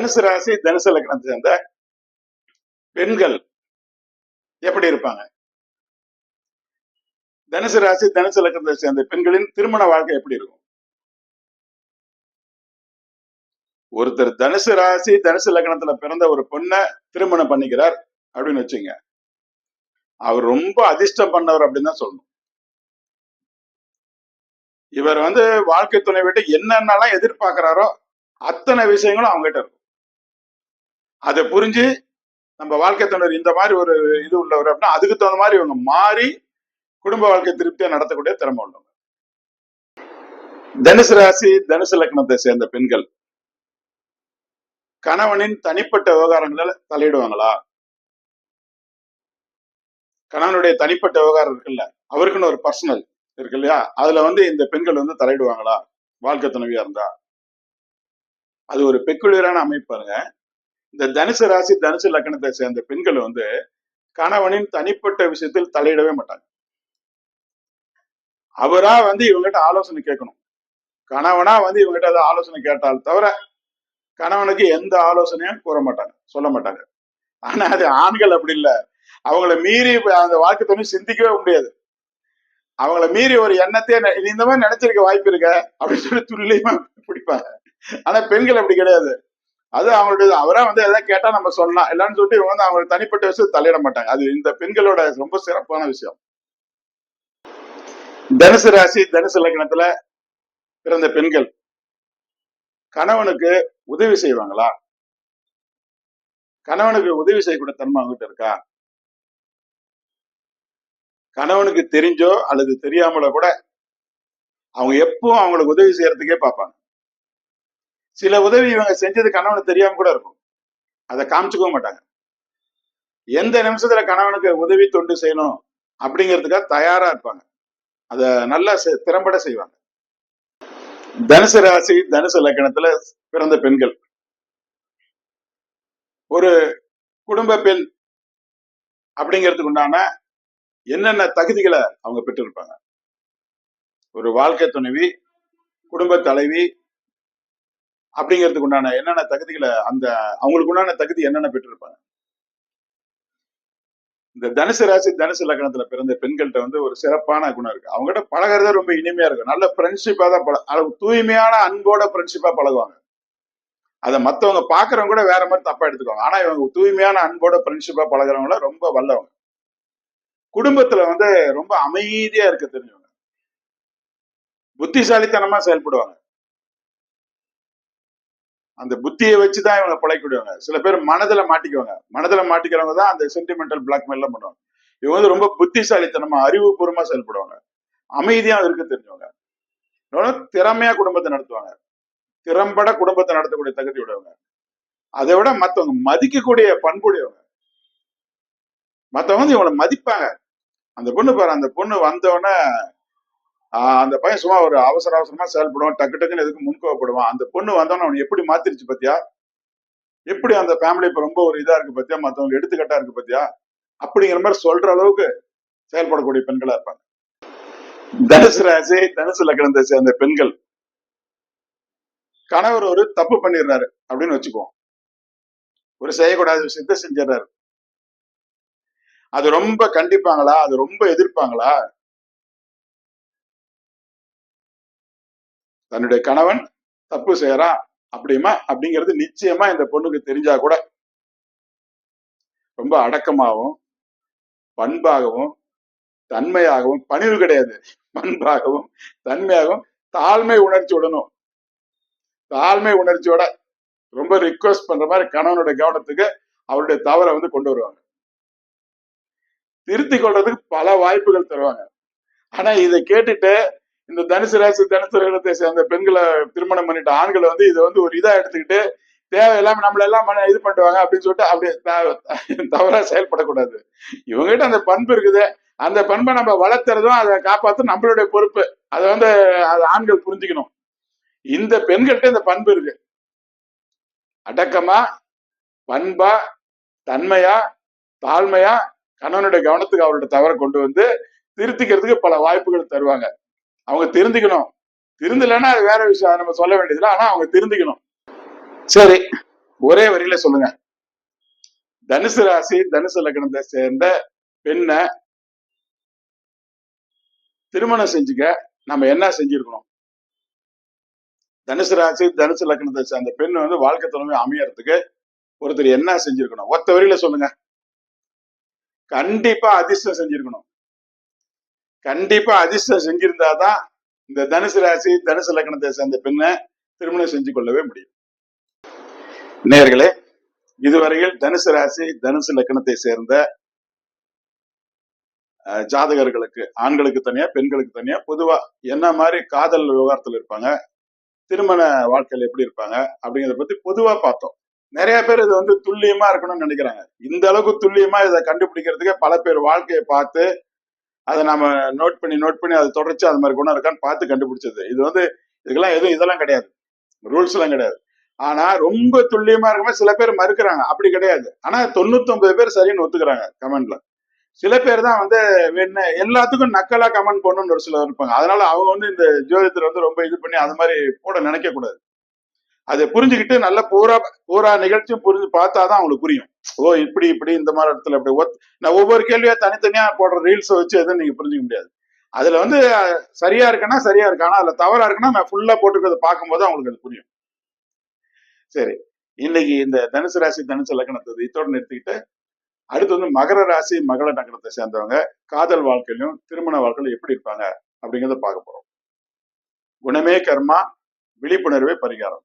தனுசு ராசி தனுசு லக்னத்தை சேர்ந்த பெண்கள் எப்படி இருப்பாங்க? தனுசு ராசி தனுசு லக்னத்தை சேர்ந்த பெண்களின் திருமண வாழ்க்கை எப்படி இருக்கும்? ஒருத்தர் தனுசு ராசி தனுசு லக்னத்துல பிறந்த ஒரு பொண்ணை திருமணம் பண்ணிக்கிறார் அப்படின்னு வச்சுங்க. அவர் ரொம்ப அதிர்ஷ்டம் பண்ணவர் அப்படின்னு தான் சொல்லணும். இவர் வந்து வாழ்க்கை துணை விட்டு என்னென்னலாம் எதிர்பார்க்கிறாரோ அத்தனை விஷயங்களும் அவங்ககிட்ட இருக்கும். அதை புரிஞ்சு நம்ம வாழ்க்கை துணர் இந்த மாதிரி ஒரு இது உள்ளவர் அப்படின்னா அதுக்கு தகுந்த மாதிரி இவங்க மாறி குடும்ப வாழ்க்கை திருப்தியா நடத்தக்கூடிய திறமை உள்ளவங்க. தனுசு ராசி தனுசு லக்னத்தை சேர்ந்த பெண்கள். கணவனின் தனிப்பட்ட விவகாரங்களில் தலையிடுவாங்களா? கணவனுடைய தனிப்பட்ட விவகாரம் இருக்குல்ல அவருக்குன்னு ஒரு பர்சனல் இருக்கு இல்லையா? அதுல வந்து இந்த பெண்கள் வந்து தலையிடுவாங்களா? வாழ்க்கை துணைவியா இருந்தா. அது ஒரு பெக்குலியரான அமைப்பு பாருங்க. இந்த தனுசு ராசி தனுசு லக்னத்தை சேர்ந்த பெண்கள் வந்து கணவனின் தனிப்பட்ட விஷயத்தில் தலையிடவே மாட்டாங்க. அவரா வந்து இவங்ககிட்ட ஆலோசனை கேட்கணும். கணவனா வந்து இவங்ககிட்ட ஏதாவது ஆலோசனை கேட்டால் தவிர கணவனுக்கு எந்த ஆலோசனையும் கூற மாட்டாங்க சொல்ல மாட்டாங்க. ஆனா அது ஆண்கள் அப்படி இல்லை. அவங்கள மீறி அந்த வாழ்க்கை தண்ணி சிந்திக்கவே முடியாது. அவங்கள மீறி ஒரு எண்ணத்தையே இந்த மாதிரி நினைச்சிருக்க வாய்ப்பு இருக்க அப்படின்னு சொல்லி துல்லியமா பிடிப்பாங்க. ஆனா பெண்கள் அப்படி கிடையாது. அது அவங்களுடைய அவரா வந்து எதாவது கேட்டா நம்ம சொல்லலாம். இல்லைன்னு சொல்லிட்டு இவங்க வந்து அவங்க தனிப்பட்ட விஷயம் தலையிட மாட்டாங்க. அது இந்த பெண்களோட ரொம்ப சிறப்பான விஷயம். தனுசு ராசி தனுசு லக்னத்துல பிறந்த பெண்கள். கணவனுக்கு உதவி செய்வாங்களா? கணவனுக்கு உதவி செய்யக்கூடிய தன்மை அவங்ககிட்ட இருக்கா? கணவனுக்கு தெரிஞ்சோ அல்லது தெரியாமலோ கூட அவங்க எப்பவும் அவங்களுக்கு உதவி செய்யறதுக்கே பார்ப்பாங்க. சில உதவி இவங்க செஞ்சது கணவனுக்கு தெரியாம கூட இருக்கும். அதை காமிச்சுக்கவும் மாட்டாங்க. எந்த நிமிஷத்துல கணவனுக்கு உதவி தொண்டு செய்யணும் அப்படிங்கிறதுக்காக தயாரா இருப்பாங்க. அத நல்லா செ- திறம்பட செய்வாங்க. தனுசு ராசி தனுசு லக்கணத்துல பிறந்த பெண்கள். ஒரு குடும்ப பெண் அப்படிங்கிறதுக்கு உண்டான என்னென்ன தகுதிகளை அவங்க பெற்றிருப்பாங்க? ஒரு வாழ்க்கை துணைவி குடும்ப தலைவி அப்படிங்கிறதுக்கு உண்டான என்னென்ன தகுதிகளை அந்த அவங்களுக்கு உண்டான தகுதி என்னென்ன பெற்றிருப்பாங்க? இந்த தனுசு ராசி தனுசு லக்னத்துல பிறந்த பெண்கள்கிட்ட வந்து ஒரு சிறப்பான குணம் இருக்கு. அவங்ககிட்ட பழகுறதே ரொம்ப இனிமையா இருக்கும். நல்ல ஃப்ரெண்ட்ஷிப்பா தான் பழ அளவு தூய்மையான அன்போட ஃப்ரெண்ட்ஷிப்பா பழகுவாங்க. அதை மத்தவங்க பாக்குறவங்க கூட வேற மாதிரி தப்பா எடுத்துக்குவாங்க. ஆனா இவங்க தூய்மையான அன்போட ஃப்ரெண்ட்ஷிப்பா பழகுறவங்கள ரொம்ப வல்லவங்க. குடும்பத்துல வந்து ரொம்ப அமைதியா இருக்க தெரிஞ்சவங்க. புத்திசாலித்தனமா செயல்படுவாங்க. அந்த புத்தியை வச்சுதான் இவங்க பிழைக்கூடியவங்க சில பேர் மனதுல மாட்டிக்குவாங்க. மனதுல மாட்டிக்கிறவங்க தான் அந்த சென்டிமெண்டல் பிளாக்மெயிலாம் பண்ணுவாங்க. இவங்க வந்து ரொம்ப புத்திசாலித்தனமா அறிவுபூர்வமா செயல்படுவாங்க. அமைதியா இருக்க தெரிஞ்சவங்க. திறமையா குடும்பத்தை நடத்துவாங்க. திறம்பட குடும்பத்தை நடத்தக்கூடிய தகுதி உடையவங்க. அதை விட மத்தவங்க மதிக்கக்கூடிய பண்புடையவங்க. மத்தவங்க வந்து இவங்களை மதிப்பாங்க. அந்த பொண்ணு பாரு அந்த பொண்ணு வந்தவொடனே அந்த பையன் சும்மா ஒரு அவசர அவசரமா செயல்படுவான் டக்கு டக்குன்னு எதுக்கு முன்கோவப்படுவான். அந்த பொண்ணு வந்தவன அவன் எப்படி மாத்திருச்சு பாத்தியா? எப்படி அந்த ஃபேமிலி இப்ப ரொம்ப ஒரு இதா இருக்கு பாத்தியா? மத்தவங்க எடுத்துக்கட்டா இருக்கு பத்தியா? அப்படிங்கிற மாதிரி சொல்ற அளவுக்கு செயல்படக்கூடிய பெண்களா இருப்பாங்க. தனுசு ராசி தனுசு லக்னத்தை சேர்ந்த பெண்கள். கணவர் ஒரு தப்பு பண்ணிடுறாரு அப்படின்னு வச்சுக்குவோம். ஒரு செய்யக்கூடாத விஷயத்த செஞ்சிடறாரு. அது ரொம்ப கண்டிப்பாங்களா? அது ரொம்ப எதிர்ப்பாங்களா? தன்னுடைய கணவன் தப்பு செய்யறான் அப்படிமா அப்படிங்கிறது நிச்சயமா இந்த பொண்ணுக்கு தெரிஞ்சா கூட ரொம்ப அடக்கமாகவும் பண்பாகவும் தன்மையாகவும் பணிவு கிடையாது. பண்பாகவும் தன்மையாகவும் தாழ்மை உணர்ச்சி விடணும் தாழ்மை உணர்ச்சியோட ரொம்ப ரிக்வஸ்ட் பண்ற மாதிரி கணவனுடைய கவனத்துக்கு அவருடைய தவறை வந்து கொண்டு வருவாங்க. திருத்தி கொள்றதுக்கு பல வாய்ப்புகள் தருவாங்க. ஆனா இதை கேட்டுட்டு இந்த தனுசு ராசி தனுசு ரகத்தை சேர்ந்த பெண்களை திருமணம் பண்ணிட்டு ஆண்களை வந்து இதை வந்து ஒரு இதா எடுத்துக்கிட்டு தேவையில்லாம நம்மள எல்லாம் இது பண்ணுவாங்க அப்படின்னு சொல்லிட்டு அப்படியே த- தவறா செயல்படக்கூடாது. இவங்ககிட்ட அந்த பண்பு இருக்குது. அந்த பண்பை நம்ம வளர்த்துறதும் அதை காப்பாற்றும் நம்மளுடைய பொறுப்பு. அதை வந்து அது ஆண்கள் புரிஞ்சுக்கணும். இந்த பெண்கள்கிட்ட இந்த பண்பு இருக்கு. அடக்கமா பண்பா தன்மையா தாழ்மையா கணவனுடைய கவனத்துக்கு அவருடைய தவறை கொண்டு வந்து திருத்திக்கிறதுக்கு பல வாய்ப்புகள் தருவாங்க. அவங்க திருந்திக்கணும் திருந்தலைன்னா அது வேற விஷயம். நம்ம சொல்ல வேண்டியதில்லை. ஆனா அவங்க திருந்திக்கணும் சரி. ஒரே வரியில சொல்லுங்க. தனுசு ராசி தனுசு லக்னத்தை சேர்ந்த பெண்ணை திருமணம் செஞ்சுக்க நம்ம என்ன செஞ்சிருக்கணும்? தனுசு ராசி தனுசு லக்னத்தை சேர்ந்த பெண் வந்து வாழ்க்கை துணைமை அமையறதுக்கு ஒருத்தர் என்ன செஞ்சிருக்கணும்? ஒத்த வரியில சொல்லுங்க. கண்டிப்பா அதிர்ஷ்டம் செஞ்சிருக்கணும். கண்டிப்பா அதிர்ஷ்டம் செஞ்சிருந்தாதான் இந்த தனுசு ராசி தனுசு லக்னத்தை சேர்ந்த பெண்ணை திருமணம் செஞ்சு கொள்ளவே முடியும். நேர்களே இதுவரையில் தனுசு ராசி தனுசு லக்னத்தை சேர்ந்த ஜாதகர்களுக்கு ஆண்களுக்கு தனியா பெண்களுக்கு தனியா பொதுவா என்ன மாதிரி காதல் விவகாரத்துல இருப்பாங்க திருமண வாழ்க்கையில எப்படி இருப்பாங்க அப்படிங்கிறத பத்தி பொதுவா பார்த்தோம். நிறைய பேர் இது வந்து துல்லியமா இருக்கணும்னு நினைக்கிறாங்க. இந்த அளவுக்கு துல்லியமா இதை கண்டுபிடிக்கிறதுக்கே பல பேர் வாழ்க்கையை பார்த்து அதை நம்ம நோட் பண்ணி நோட் பண்ணி அது தொடர்ச்சி அது மாதிரி குணம் இருக்கான்னு பார்த்து கண்டுபிடிச்சது. இது வந்து இதுக்கெல்லாம் எதுவும் இதெல்லாம் கிடையாது. ரூல்ஸ் எல்லாம் கிடையாது. ஆனா ரொம்ப துல்லியமா இருக்கும்போது சில பேர் மறுக்கிறாங்க. அப்படி கிடையாது. ஆனா தொண்ணூத்தி ஒன்பது பேர் சரின்னு ஒத்துக்கிறாங்க கமெண்ட்ல சில பேர் தான் வந்து என்ன எல்லாத்துக்கும் நக்கலா கமெண்ட் பண்ணணும்னு ஒரு சிலர் இருப்பாங்க. அதனால அவங்க வந்து இந்த ஜோதிடத்தில் வந்து ரொம்ப இது பண்ணி அது மாதிரி போட நினைக்க கூடாது அதை புரிஞ்சுக்கிட்டு நல்ல பூரா பூரா நிகழ்ச்சியும் புரிஞ்சு பார்த்தாதான் அவங்களுக்கு புரியும். ஓ இப்படி இப்படி இந்த மாதிரி இடத்துல அப்படி ஒத்- நான் ஒவ்வொரு கேள்வியா தனித்தனியா போடுற ரீல்ஸை வச்சு எதுவும் நீங்க புரிஞ்சுக்க முடியாது. அதுல வந்து சரியா இருக்குன்னா சரியா இருக்கு. ஆனா அதுல தவறா இருக்குன்னா நான் ஃபுல்லா போட்டுக்கிறத பார்க்கும்போது அவங்களுக்கு அது புரியும். சரி. இன்னைக்கு இந்த தனுசு ராசி தனுசு லக்னத்தை இதோட நிறுத்திக்கிட்டு அடுத்து வந்து மகர ராசி மகள நகரத்தை சேர்ந்தவங்க காதல் வாழ்க்கையிலும் திருமண வாழ்க்கையிலும் எப்படி இருப்பாங்க அப்படிங்கிறத பார்க்க போறோம். குணமே கர்மா விழிப்புணர்வே பரிகாரம்.